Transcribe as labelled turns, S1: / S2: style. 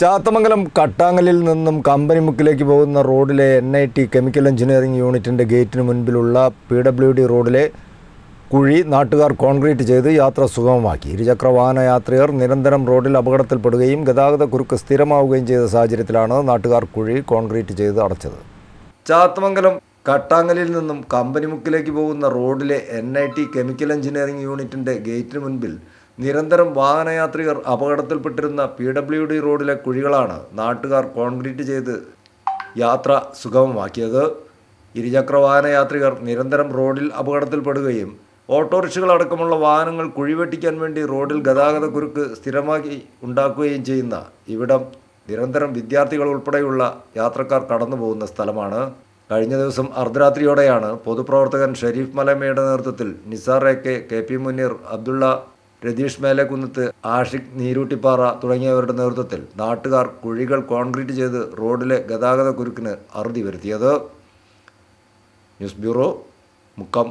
S1: ചാത്തമംഗലം കട്ടാങ്ങലിൽ നിന്നും കമ്പനിമുക്കിലേക്ക് പോകുന്ന റോഡിലെ N I T chemical engineering യൂണിറ്റിന്റെ ഗേറ്റിന് മുൻപിലുള്ള പി ഡബ്ല്യു ഡി റോഡിലെ കുഴി നാട്ടുകാർ കോൺക്രീറ്റ് ചെയ്ത് യാത്ര സുഗമമാക്കി. ഇരുചക്ര വാഹന യാത്രികർ നിരന്തരം റോഡിൽ അപകടത്തിൽപ്പെടുകയും ഗതാഗത കുരുക്ക് സ്ഥിരമാവുകയും ചെയ്ത സാഹചര്യത്തിലാണ് നാട്ടുകാർ കുഴി കോൺക്രീറ്റ് ചെയ്ത് അടച്ചത്. ചാത്തമംഗലം കട്ടാങ്ങലിൽ നിന്നും കമ്പനിമുക്കിലേക്ക് പോകുന്ന റോഡിലെ N I T chemical engineering യൂണിറ്റിന്റെ ഗേറ്റിന് മുൻപിൽ നിരന്തരം വാഹനയാത്രികർ അപകടത്തിൽപ്പെട്ടിരുന്ന പി ഡബ്ല്യു ഡി റോഡിലെ കുഴികളാണ് നാട്ടുകാർ കോൺക്രീറ്റ് ചെയ്ത് യാത്ര സുഗമമാക്കിയത്. ഇരുചക്ര വാഹനയാത്രികർ നിരന്തരം റോഡിൽ അപകടത്തിൽപ്പെടുകയും ഓട്ടോറിക്ഷകൾ അടക്കമുള്ള വാഹനങ്ങൾ കുഴിവെട്ടിക്കാൻ വേണ്ടി റോഡിൽ ഗതാഗത കുരുക്ക് ഉണ്ടാക്കുകയും ചെയ്യുന്ന ഇവിടം നിരന്തരം വിദ്യാർത്ഥികൾ ഉൾപ്പെടെയുള്ള യാത്രക്കാർ കടന്നു പോകുന്ന സ്ഥലമാണ്. കഴിഞ്ഞ ദിവസം അർദ്ധരാത്രിയോടെയാണ് പൊതുപ്രവർത്തകൻ ഷെരീഫ് മലമയുടെ നേതൃത്വത്തിൽ Nisar A K K P Muneer Abdulla Ratheesh Melakkunnath Ashiq Neeroottippara തുടങ്ങിയവരുടെ നേതൃത്വത്തിൽ നാട്ടുകാർ കുഴികൾ കോൺക്രീറ്റ് ചെയ്ത് റോഡിലെ ഗതാഗത കുരുക്കിന് അറുതി വരുത്തിയത്. News bureau Mukkam.